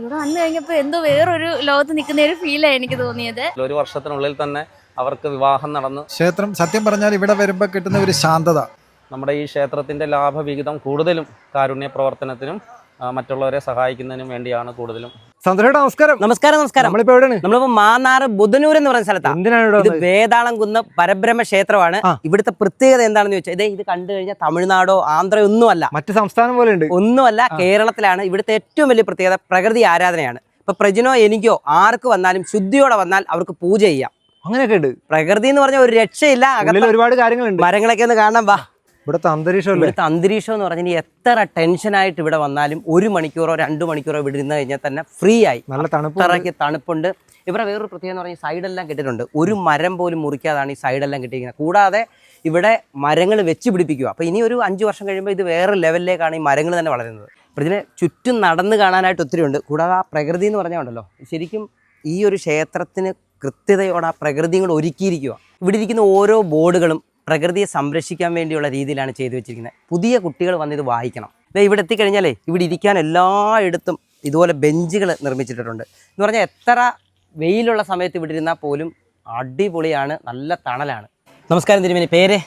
ഇവിടെ വന്നു കഴിഞ്ഞപ്പോൾ എന്തോ വേറൊരു ലോകത്ത് നിൽക്കുന്ന ഒരു ഫീലാണ് എനിക്ക് തോന്നിയത്. ഒരു വർഷത്തിനുള്ളിൽ തന്നെ അവർക്ക് വിവാഹം നടന്നു. ക്ഷേത്രം സത്യം പറഞ്ഞാൽ ഇവിടെ വരുമ്പോൾ കിട്ടുന്ന ഒരു ശാന്തത. നമ്മുടെ ഈ ക്ഷേത്രത്തിന്റെ ലാഭവിഹിതം കൂടുതലും കാരുണ്യ പ്രവർത്തനത്തിനും മറ്റുള്ളവരെ സഹായിക്കുന്നതിനും വേണ്ടിയാണ് കൂടുതലും. സന്തോഷം നമസ്കാരം. നമസ്കാരം നമസ്കാരം. നമ്മളിപ്പോ എവിടെയാണ്? നമ്മളിപ്പോ മാന്നാറ് ബുധനൂർ എന്ന് പറയുന്ന സ്ഥലത്താണ് എന്തിനാണ് ഇത് വന്നത്? വേതാളം കുന്ന് പരബ്രഹ്മ ക്ഷേത്രമാണ്. ഇവിടുത്തെ പ്രത്യേകത എന്താണെന്ന് ചോദിച്ചാൽ ഇതേ ഇത് കണ്ടു കഴിഞ്ഞാൽ തമിഴ്നാടോ ആന്ധ്ര ഒന്നുമല്ല. മറ്റ് സംസ്ഥാനം പോലെ ഉണ്ട്. ഒന്നുമല്ല കേരളത്തിലാണ് ഇവിടുത്തെ ഏറ്റവും വലിയ പ്രത്യേകത പ്രകൃതി ആരാധനയാണ്. ഇപ്പൊ പ്രജനോ എനിക്കോ ആർക്ക് വന്നാലും ശുദ്ധിയോടെ വന്നാൽ അവർക്ക് പൂജ ചെയ്യാം. അങ്ങനെയൊക്കെ ഉണ്ട്. പ്രകൃതി എന്ന് പറഞ്ഞാൽ ഒരു രക്ഷയില്ല അകത്ത് ഒരുപാട് കാര്യങ്ങളുണ്ട്. മരങ്ങളൊക്കെ ഒന്ന് കാണാൻ വാ. ഇവിടുത്തെ അന്തരീക്ഷം ഇവിടുത്തെ അന്തരീക്ഷം എന്ന് പറഞ്ഞാൽ എത്ര ടെൻഷനായിട്ട് ഇവിടെ വന്നാലും ഒരു മണിക്കൂറോ രണ്ട് മണിക്കൂറോ ഇവിടെ ഇരുന്ന് കഴിഞ്ഞാൽ തന്നെ ഫ്രീ ആയി നല്ല തണുപ്പ് അത്രയ്ക്ക് തണുപ്പുണ്ട്. ഇവിടെ വേറൊരു പ്രത്യേകത എന്ന് പറഞ്ഞാൽ സൈഡെല്ലാം കിട്ടിയിട്ടുണ്ട്. ഒരു മരം പോലും മുറിക്കാതാണ് ഈ സൈഡെല്ലാം കെട്ടിയിരിക്കുന്നത്. കൂടാതെ ഇവിടെ മരങ്ങൾ വെച്ച് പിടിപ്പിക്കുക. അപ്പോൾ ഇനി ഒരു അഞ്ച് വർഷം കഴിയുമ്പോൾ ഇത് വേറെ ലെവലിലേക്കാണ് ഈ മരങ്ങൾ തന്നെ വളരുന്നത്. അപ്പോൾ ഇതിന് ചുറ്റും നടന്ന് കാണാനായിട്ട് ഒത്തിരി ഉണ്ട്. കൂടാതെ ആ പ്രകൃതി എന്ന് പറഞ്ഞാൽ ഉണ്ടല്ലോ ശരിക്കും ഈ ഒരു ക്ഷേത്രത്തിന് കൃത്യതയോടെ ആ പ്രകൃതിയും കൂടെ ഒരുക്കിയിരിക്കുക. ഇവിടെ ഇരിക്കുന്ന ഓരോ ബോർഡുകളും പ്രകൃതിയെ സംരക്ഷിക്കാൻ വേണ്ടിയുള്ള രീതിയിലാണ് ചെയ്തു വെച്ചിരിക്കുന്നത്. പുതിയ കുട്ടികൾ വന്ന് ഇത് വായിക്കണം. ഇവിടെ എത്തിക്കഴിഞ്ഞാലേ ഇവിടെ ഇരിക്കാൻ എല്ലായിടത്തും ഇതുപോലെ ബെഞ്ചുകൾ നിർമ്മിച്ചിട്ടുണ്ട്. എന്ന് പറഞ്ഞാൽ എത്ര വെയിലുള്ള സമയത്ത് ഇവിടെ ഇരുന്നാൽ പോലും അടിപൊളിയാണ് നല്ല തണലാണ്. നമസ്കാരം തിരുമേനി പേര്?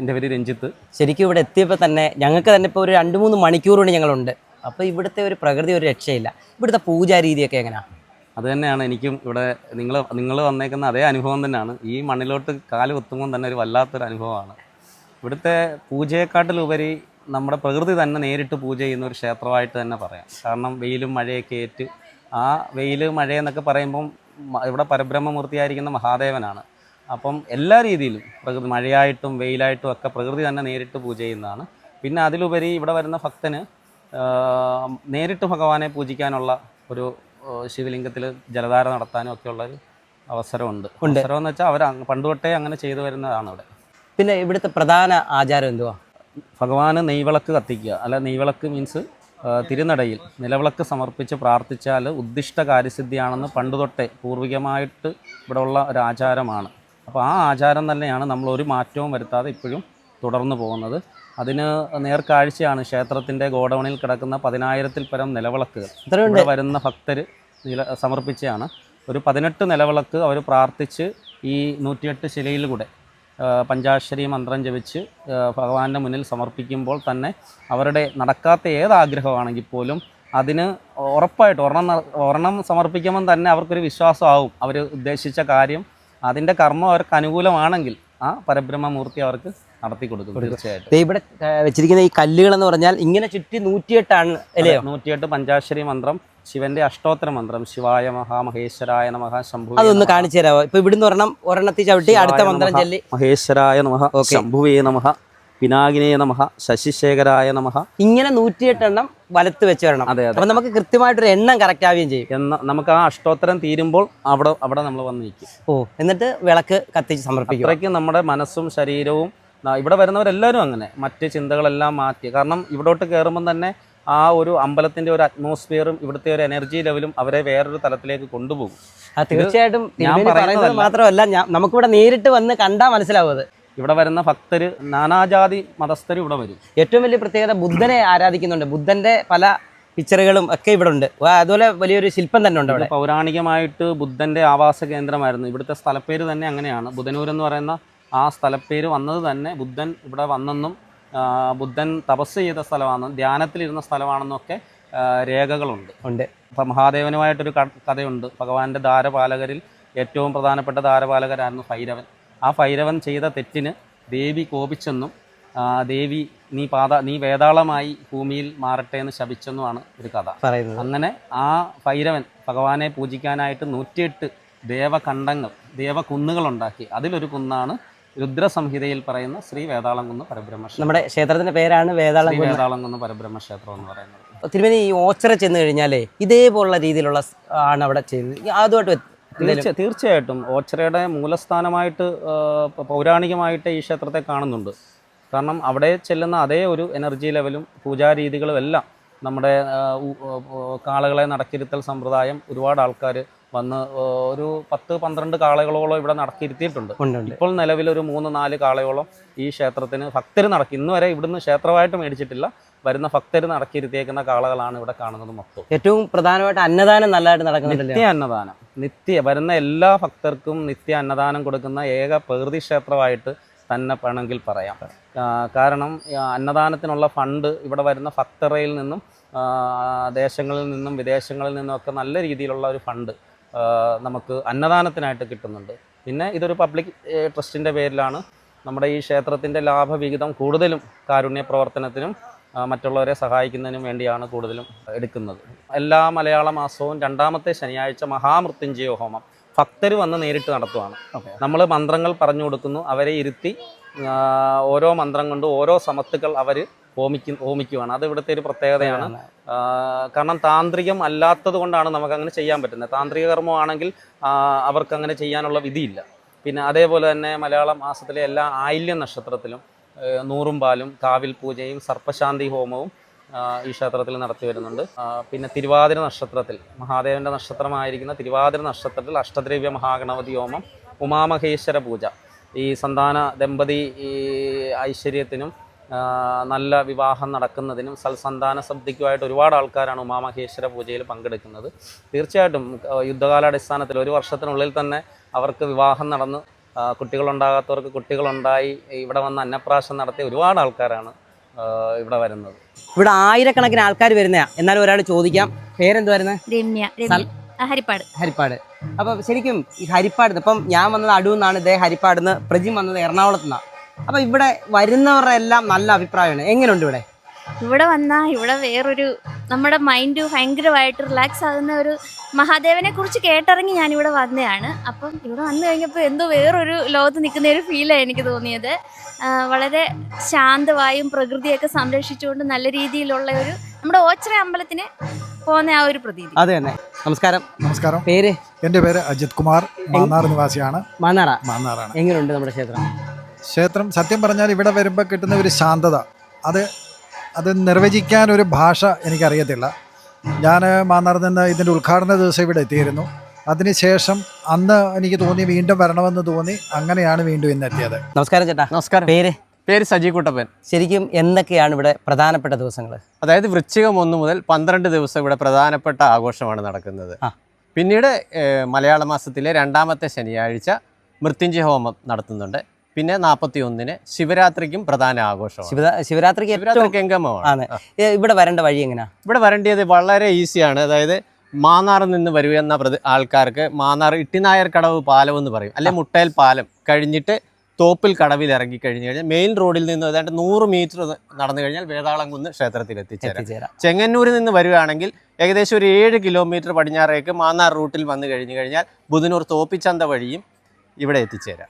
എന്റെ പേര് രഞ്ജിത്ത്. ശരിക്കും ഇവിടെ എത്തിയപ്പോൾ തന്നെ ഞങ്ങൾക്ക് തന്നെ ഇപ്പോൾ ഒരു രണ്ട് മൂന്ന് മണിക്കൂർ കൊണ്ട് ഞങ്ങളുണ്ട്. അപ്പോൾ ഇവിടുത്തെ ഒരു പ്രകൃതി ഒരു രക്ഷയില്ല. ഇവിടുത്തെ പൂജാ രീതിയൊക്കെ എങ്ങനെയാണ് അത് തന്നെയാണ് എനിക്കും ഇവിടെ നിങ്ങൾ നിങ്ങൾ വന്നേക്കുന്ന അതേ അനുഭവം തന്നെയാണ്. ഈ മണ്ണിലോട്ട് കാൽ കുത്തുമ്പോൾ തന്നെ ഒരു വല്ലാത്തൊരു അനുഭവമാണ്. ഇവിടുത്തെ പൂജയെക്കാട്ടിലുപരി നമ്മുടെ പ്രകൃതി തന്നെ നേരിട്ട് പൂജ ചെയ്യുന്ന ഒരു ക്ഷേത്രമായിട്ട് തന്നെ പറയാം. കാരണം വെയിലും മഴയൊക്കെ ഏറ്റ് ആ വെയിൽ മഴയെന്നൊക്കെ പറയുമ്പം ഇവിടെ പരബ്രഹ്മമൂർത്തിയായിരിക്കുന്ന മഹാദേവനാണ്. അപ്പം എല്ലാ രീതിയിലും പ്രകൃതി മഴയായിട്ടും വെയിലായിട്ടും ഒക്കെ പ്രകൃതി തന്നെ നേരിട്ട് പൂജ ചെയ്യുന്നതാണ്. പിന്നെ അതിലുപരി ഇവിടെ വരുന്ന ഭക്തന് നേരിട്ട് ഭഗവാനെ പൂജിക്കാനുള്ള ഒരു ശിവലിംഗത്തിൽ ജലധാര നടത്താനും ഒക്കെ ഉള്ള ഒരു അവസരമുണ്ട്. അവസരം എന്ന് വെച്ചാൽ അവർ പണ്ട് തൊട്ടേ അങ്ങനെ ചെയ്തു വരുന്നതാണ് ഇവിടെ. പിന്നെ ഇവിടുത്തെ പ്രധാന ആചാരം എന്തുവാ? ഭഗവാന് നെയ്വിളക്ക് കത്തിക്കുക. അല്ല നെയ്വിളക്ക് മീൻസ് തിരുനടയിൽ നിലവിളക്ക് സമർപ്പിച്ച് പ്രാർത്ഥിച്ചാൽ ഉദ്ദിഷ്ട കാര്യസിദ്ധിയാണെന്ന് പണ്ട് തൊട്ടേ പൂർവികമായിട്ട് ഇവിടെ ഉള്ള ഒരു ആചാരമാണ്. അപ്പോൾ ആ ആചാരം തന്നെയാണ് നമ്മൾ ഒരു മാറ്റവും വരുത്താതെ ഇപ്പോഴും തുടർന്നു പോകുന്നത്. അതിന് നേർക്കാഴ്ചയാണ് ക്ഷേത്രത്തിന്റെ ഗോഡൗണിൽ കിടക്കുന്ന പതിനായിരത്തിൽ പരം നിലവിളക്കുകൾ. ഇത്രയുണ്ട് ഇവിടെ വരുന്ന ഭക്തർ നില സമർപ്പിച്ചാണ് ഒരു പതിനെട്ട് നിലവിളക്ക് അവർ പ്രാർത്ഥിച്ച് ഈ നൂറ്റിയെട്ട് ശിലയിലൂടെ കൂടെ പഞ്ചാക്ഷരി മന്ത്രം ജപിച്ച് ഭഗവാന്റെ മുന്നിൽ സമർപ്പിക്കുമ്പോൾ തന്നെ അവരുടെ നടക്കാത്ത ഏത് ആഗ്രഹമാണെങ്കിൽ പോലും അതിന് ഉറപ്പായിട്ട് ഒരെണ്ണം ഒരെണ്ണം സമർപ്പിക്കുമ്പം തന്നെ അവർക്കൊരു വിശ്വാസമാവും. അവർ ഉദ്ദേശിച്ച കാര്യം അതിന്റെ കർമ്മം അവർക്ക് അനുകൂലമാണെങ്കിൽ ആ പരബ്രഹ്മമൂർത്തി അവർക്ക് നടത്തി കൊടുക്കും തീർച്ചയായിട്ടും. ഇവിടെ വെച്ചിരിക്കുന്ന ഈ കല്ലുകൾ എന്ന് പറഞ്ഞാൽ ഇങ്ങനെ ചുറ്റി നൂറ്റിയെട്ടാണ് അല്ലേ നൂറ്റിയെട്ട് പഞ്ചാശ്വരി മന്ത്രം ശിവന്റെ അഷ്ടോത്തര മന്ത്രം ശിവായ മഹാമഹേശ്വരായ നമഹ നമഃ ശംഭു അതൊന്ന് കാണിച്ചു തരാമോ ഇപ്പൊ ഇവിടുന്ന് ഒരെണ്ണം ഒരെണ്ണത്തി ചവിട്ടി അടുത്ത മന്ത്രം ചൊല്ലി. മഹേശ്വരായ നമഹ. ശംഭുവേ നമഹ പിനാകിനേ നമഹ ശശിശേഖരായ നമഹ ഇങ്ങനെ നൂറ്റിയെട്ടെണ്ണം വലത്ത് വെച്ച് വരണം. അതെ അപ്പൊ നമുക്ക് കൃത്യമായിട്ടൊരു എണ്ണം കറക്റ്റ് ആവുകയും ചെയ്യും. എന്ന നമുക്ക് ആ അഷ്ടോത്തരം തീരുമ്പോൾ അവിടെ അവിടെ നമ്മൾ വന്നിരിക്കും നിൽക്കും. ഓ എന്നിട്ട് വിളക്ക് കത്തിച്ച് സമർപ്പിക്കും അത്രയ്ക്ക് നമ്മുടെ മനസ്സും ശരീരവും ഇവിടെ വരുന്നവരെല്ലാവരും അങ്ങനെ. മറ്റ് ചിന്തകളെല്ലാം മാറ്റി. കാരണം ഇവിടോട്ട് കയറുമ്പം തന്നെ ആ ഒരു അമ്പലത്തിന്റെ ഒരു അറ്റ്മോസ്ഫിയറും ഇവിടുത്തെ ഒരു എനർജി ലെവലും അവരെ വേറൊരു തലത്തിലേക്ക് കൊണ്ടുപോകും. തീർച്ചയായിട്ടും ഞാൻ പറയുന്നത് മാത്രമല്ല നമുക്കിവിടെ നേരിട്ട് വന്ന് കണ്ടാൽ മനസ്സിലാവുന്നത് ഇവിടെ വരുന്ന ഭക്തര് നാനാജാതി മതസ്ഥർ ഇവിടെ വരും. ഏറ്റവും വലിയ പ്രത്യേകത ബുദ്ധനെ ആരാധിക്കുന്നുണ്ട്. ബുദ്ധന്റെ പല പിക്ചറുകളും ഒക്കെ ഇവിടെ ഉണ്ട് അതുപോലെ വലിയൊരു ശില്പം തന്നെ ഉണ്ട് അവിടെ. പൗരാണികമായിട്ട് ബുദ്ധന്റെ ആവാസ കേന്ദ്രമായിരുന്നു ഇവിടുത്തെ സ്ഥലപ്പേര് തന്നെ അങ്ങനെയാണ്. ബുധനൂർ എന്ന് പറയുന്ന ആ സ്ഥലപ്പേര് വന്നത് തന്നെ ബുദ്ധൻ ഇവിടെ വന്നെന്നും ബുദ്ധൻ തപസ് ചെയ്ത സ്ഥലമാണെന്നും ധ്യാനത്തിലിരുന്ന സ്ഥലമാണെന്നൊക്കെ രേഖകളുണ്ട്. ഉണ്ട്. ഇപ്പം മഹാദേവനുമായിട്ടൊരു കഥയുണ്ട്. ഭഗവാന്റെ ധാരപാലകരിൽ ഏറ്റവും പ്രധാനപ്പെട്ട ധാരപാലകരായിരുന്നു ഭൈരവൻ. ആ ഭൈരവൻ ചെയ്ത തെറ്റിന് ദേവി കോപിച്ചെന്നും ദേവി നീ പാത നീ വേതാളമായി ഭൂമിയിൽ മാറട്ടെ എന്ന് ശപിച്ചെന്നുമാണ് ഒരു കഥ. പറയുന്നത്. അങ്ങനെ ആ ഭൈരവൻ ഭഗവാനെ പൂജിക്കാനായിട്ട് നൂറ്റിയെട്ട് ദേവഖണ്ഡങ്ങൾ ദേവകുന്നുകൾ ഉണ്ടാക്കി അതിലൊരു കുന്നാണ് രുദ്രസംഹിതയിൽ പറയുന്ന ശ്രീ വേതാളംകുന്ന് പരബ്രഹ്മ നമ്മുടെ ക്ഷേത്രത്തിന്റെ പേരാണ് ശ്രീ കുന്ന്. വേതാളംകുന്ന് പരബ്രഹ്മക്ഷേത്രം എന്ന് പറയുന്നത്. തിരുമേനി ഈ ഓച്ചറ ചെന്ന് കഴിഞ്ഞാലേ ഇതേപോലുള്ള രീതിയിലുള്ള സ് ആണ് അവിടെ ചെയ്യുന്നത്. ഈ അതുമായിട്ട് വ്യത്യ- എന്തേലും- തീർച്ച തീർച്ചയായിട്ടും ഓച്ചറയുടെ മൂലസ്ഥാനമായിട്ട് ആ, പ- പൗരാണികമായിട്ട് ഈ ക്ഷേത്രത്തെ കാണുന്നുണ്ട്. കാരണം അവിടെ ചെല്ലുന്ന അതേ ഒരു എനർജി ലെവലും പൂജാരീതികളും എല്ലാം നമ്മുടെ ആ, ഉ- ഉ- ഉ- കാളകളെ നടക്കിരുത്തൽ സമ്പ്രദായം ഒരുപാട് ആൾക്കാർ വന്ന് ഒരു പത്ത് പന്ത്രണ്ട് കാളകളോളം ഇവിടെ നടക്കിയിരുത്തിയിട്ടുണ്ട് ഇപ്പോൾ നിലവിൽ ഒരു മൂന്ന് നാല് കാളയോളം ഈ ക്ഷേത്രത്തിന് ഭക്തർ നടക്കി ഇന്ന് വരെ ഇവിടുന്ന് ക്ഷേത്രമായിട്ട് മേടിച്ചിട്ടില്ല. വരുന്ന ഭക്തർ നടക്കിയിരുത്തിയേക്കുന്ന കാളകളാണ് ഇവിടെ കാണുന്നത് മൊത്തം. ഏറ്റവും പ്രധാനമായിട്ട് അന്നദാനം നല്ലതായിട്ട് നടക്കുന്നുണ്ടല്ലോ? നിത്യ അന്നദാനം. നിത്യ വരുന്ന എല്ലാ ഭക്തർക്കും നിത്യ അന്നദാനം കൊടുക്കുന്ന ഏക പ്രകൃതി ക്ഷേത്രമായിട്ട് തന്നെ വേണമെങ്കിൽ പറയാം. കാരണം അന്നദാനത്തിനുള്ള ഫണ്ട് ഇവിടെ വരുന്ന ഭക്തറയിൽ നിന്നും ദേശങ്ങളിൽ നിന്നും വിദേശങ്ങളിൽ നിന്നും ഒക്കെ നല്ല രീതിയിലുള്ള ഒരു ഫണ്ട് നമുക്ക് അന്നദാനത്തിനായിട്ട് കിട്ടുന്നുണ്ട്. പിന്നെ ഇതൊരു പബ്ലിക് ട്രസ്റ്റിന്റെ പേരിലാണ് നമ്മുടെ ഈ ക്ഷേത്രത്തിന്റെ ലാഭവിഹിതം കൂടുതലും കാരുണ്യ പ്രവർത്തനത്തിനും മറ്റുള്ളവരെ സഹായിക്കുന്നതിനും വേണ്ടിയാണ് കൂടുതലും എടുക്കുന്നത്. എല്ലാ മലയാള മാസവും രണ്ടാമത്തെ ശനിയാഴ്ച മഹാമൃത്യുഞ്ജയ ഹോമം ഭക്തർ വന്ന് നേരിട്ട് നടത്തുവാണ്. നമ്മൾ മന്ത്രങ്ങൾ പറഞ്ഞു കൊടുക്കുന്നു അവരെ ഇരുത്തി ഓരോ മന്ത്രം കൊണ്ട് ഓരോ സമത്തുക്കൾ അവർ ഹോമിക്കും ഹോമിക്കുവാണ് അത് ഇവിടുത്തെ ഒരു പ്രത്യേകതയാണ്. കാരണം താന്ത്രികം അല്ലാത്തത് കൊണ്ടാണ് നമുക്ക് അങ്ങനെ ചെയ്യാൻ പറ്റുന്നത്. താന്ത്രിക കർമ്മമാണെങ്കിൽ അവർക്ക് അങ്ങനെ ചെയ്യാനുള്ള വിധിയില്ല. പിന്നെ അതേപോലെ തന്നെ മലയാള മാസത്തിലെ എല്ലാ ആയില്യ നക്ഷത്രത്തിലും നൂറും പാലും കാവിൽ പൂജയും സർപ്പശാന്തി ഹോമവും ഈ ക്ഷേത്രത്തിൽ നടത്തി വരുന്നുണ്ട്. പിന്നെ തിരുവാതിര നക്ഷത്രത്തിൽ മഹാദേവന്റെ നക്ഷത്രമായിരിക്കുന്ന തിരുവാതിര നക്ഷത്രത്തിൽ അഷ്ടദ്രവ്യ മഹാഗണപതി ഹോമം ഉമാമഹേശ്വര പൂജ. ഈ സന്താന ദമ്പതി ഈ ഐശ്വര്യത്തിനും നല്ല വിവാഹം നടക്കുന്നതിനും സൽസന്താന സബ്ദിക്കുമായിട്ട് ഒരുപാട് ആൾക്കാരാണ് ഉമാമഹേശ്വര പൂജയിൽ പങ്കെടുക്കുന്നത്. തീർച്ചയായിട്ടും യുദ്ധകാലാടിസ്ഥാനത്തിൽ ഒരു വർഷത്തിനുള്ളിൽ തന്നെ അവർക്ക് വിവാഹം നടന്ന്. കുട്ടികളുണ്ടാകാത്തവർക്ക് കുട്ടികളുണ്ടായി. ഇവിടെ വന്ന് അന്നപ്രാശം നടത്തിയ ഒരുപാട് ആൾക്കാരാണ് ഇവിടെ വരുന്നത്. ഇവിടെ ആയിരക്കണക്കിന് ആൾക്കാർ വരുന്ന എന്നാലും ഒരാൾ ചോദിക്കാം. പേരെന്ത് വരുന്നത് രമ്യ. രമ്യ ആ, ഹരിപ്പാട്. ഹരിപ്പാട്. അപ്പം ശരിക്കും ഈ ഹരിപ്പാട് ഇപ്പം ഞാൻ വന്നത് അടൂന്നാണ്. ഇതേ ഹരിപ്പാടുന്ന് പ്രജിം വന്നത് എറണാകുളത്ത് നിന്നാണ് അപ്പം ഇവിടെ വരുന്നവരുടെ എല്ലാം നല്ല അഭിപ്രായമാണ്. എങ്ങനെയുണ്ട് ഇവിടെ? ഇവിടെ വന്നാൽ ഇവിടെ വേറൊരു നമ്മുടെ മൈൻഡ് ഭയങ്കരമായിട്ട് റിലാക്സ് ആകുന്ന ഒരു മഹാദേവനെ കുറിച്ച് കേട്ടിറങ്ങി ഇവിടെ വന്നതാണ് അപ്പം ഇവിടെ വന്നു കഴിഞ്ഞപ്പോൾ എന്തോ വേറൊരു ലോകത്ത് നിൽക്കുന്ന ഒരു ഫീലാണ് എനിക്ക് തോന്നിയത്. വളരെ ശാന്തമായും പ്രകൃതിയൊക്കെ സംരക്ഷിച്ചുകൊണ്ട് നല്ല രീതിയിലുള്ള ഒരു നമ്മുടെ ഓച്ചറ അമ്പലത്തിന് പോകുന്ന ആ ഒരു പ്രതീതി. അതെ തന്നെ. നമസ്കാരം. നമസ്കാരം. പേര്? എന്റെ പേര് അജിത് കുമാർ. മാന്നാർ നിവാസിയാണ്. മാന്നാറ. മാന്നാറാണ്. എങ്ങനെയുണ്ട് നമ്മുടെ ക്ഷേത്രം? ക്ഷേത്രം സത്യം പറഞ്ഞാൽ ഇവിടെ വരുമ്പോൾ കിട്ടുന്ന ഒരു ശാന്തത. അത് അത് നിർവചിക്കാൻ ഒരു ഭാഷ എനിക്കറിയത്തില്ല. ഞാൻ മാന്നാറിൽ നിന്ന് ഇതിന്റെ ഉദ്ഘാടന ദിവസം ഇവിടെ എത്തിയിരുന്നു. അതിനുശേഷം അന്ന് എനിക്ക് തോന്നി വീണ്ടും വരണമെന്ന് തോന്നി അങ്ങനെയാണ് വീണ്ടും ഇന്ന് എത്തിയത്. നമസ്കാരം ചേട്ടാ. നമസ്കാരം. പേര്? പേര് സജി കുട്ടപ്പൻ. ശരിക്കും എന്തൊക്കെയാണ് ഇവിടെ പ്രധാനപ്പെട്ട ദിവസങ്ങൾ അതായത് വൃശ്ചികം ഒന്ന് മുതൽ പന്ത്രണ്ട് ദിവസം ഇവിടെ പ്രധാനപ്പെട്ട ആഘോഷമാണ് നടക്കുന്നത്. പിന്നീട് മലയാള മാസത്തിലെ രണ്ടാമത്തെ ശനിയാഴ്ച മൃത്യുഞ്ജയ ഹോമം നടത്തുന്നുണ്ട്. പിന്നെ നാൽപ്പത്തി ഒന്നിന് ശിവരാത്രിക്കും പ്രധാന ആഘോഷമാണ്. ശിവരാ ശിവരാത്രിക്ക് ഏറ്റവും ഗംഗമമാണ് ഇവിടെ വരേണ്ട വഴി എങ്ങനെയാ ഇവിടെ വരേണ്ടത് വളരെ ഈസിയാണ്. അതായത് മാന്നാറിൽ നിന്ന് വരുന്ന പ്രതി ആൾക്കാർക്ക് മാന്നാർ ഇട്ടിനായർ കടവ് പാലം എന്ന് പറയും. അല്ലെ മുട്ടേൽ പാലം കഴിഞ്ഞിട്ട് തോപ്പിൽ കടവിൽ ഇറങ്ങി കഴിഞ്ഞു കഴിഞ്ഞാൽ മെയിൻ റോഡിൽ നിന്ന് ഏതാണ്ട് നൂറ് മീറ്റർ നടന്നു കഴിഞ്ഞാൽ വേതാളംകുന്ന് ക്ഷേത്രത്തിൽ എത്തിച്ചേരാം. എത്തിച്ചേരാം. ചെങ്ങന്നൂരിൽ നിന്ന് വരികയാണെങ്കിൽ ഏകദേശം ഒരു ഏഴ് കിലോമീറ്റർ പടിഞ്ഞാറേക്ക് മാന്നാർ റൂട്ടിൽ വന്നു കഴിഞ്ഞു കഴിഞ്ഞാൽ ബുധനൂർ തോപ്പിച്ചന്ത വഴിയും ഇവിടെ എത്തിച്ചേരാം.